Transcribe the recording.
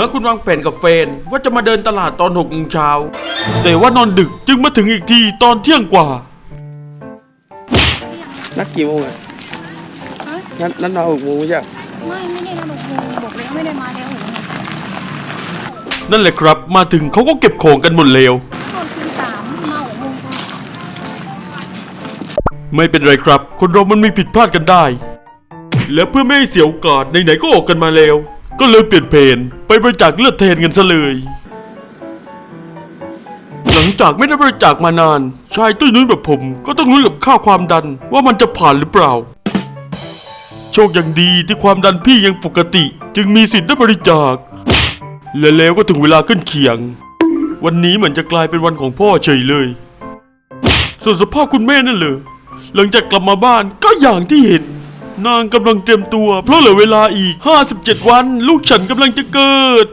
อคุณวางแผนกับแฟน ว่าจะมาเดินตลาดตอนหกโมงเช้า แต่ว่านอนดึกจึงมาถึงอีกทีตอนเที่ยงกว่า นัดกี่โมงอะฮะนัดนัดมาหกโมงไม่ใช่เหรอไม่ไม่ได้นะหกโมงบอกแล้วไม่ได้มาแล้วหกโมงนั่นแหละครับ มาถึงเขาก็เก็บของกันหมดแล้วตอนคืนสามมาหกโมงค่ะไม่เป็นไรครับ คนเรามันมีผิดพลาดกันได้ และเพื่อไม่ให้เสียโอกาสไหนๆก็ออกกันมาแล้ว ก็เลยเปลี่ยนเพนไปบริจาคเลือดแทนกันซะเลย หลังจากไม่ได้บริจาคมานาน ชายตุ้ยนุ้ยแบบผม ก็ต้องลุ้นกับค่าความดันว่ามันจะผ่านหรือเปล่า โชคยังดีที่ความดันพี่ยังปกติ จึงมีสิทธิ์ได้บริจาค และแล้วก็ถึงเวลาขึ้นเคียง วันนี้เหมือนจะกลายเป็นวันของพ่อเฉยเลย ส่วนสภาพคุณแม่นั่นเลยหลังจากกลับมาบ้านก็อย่างที่เห็น นางกำลังเตรียมตัว เพราะเหลือเวลาอีก 57 วัน ลูกฉันกำลังจะเกิด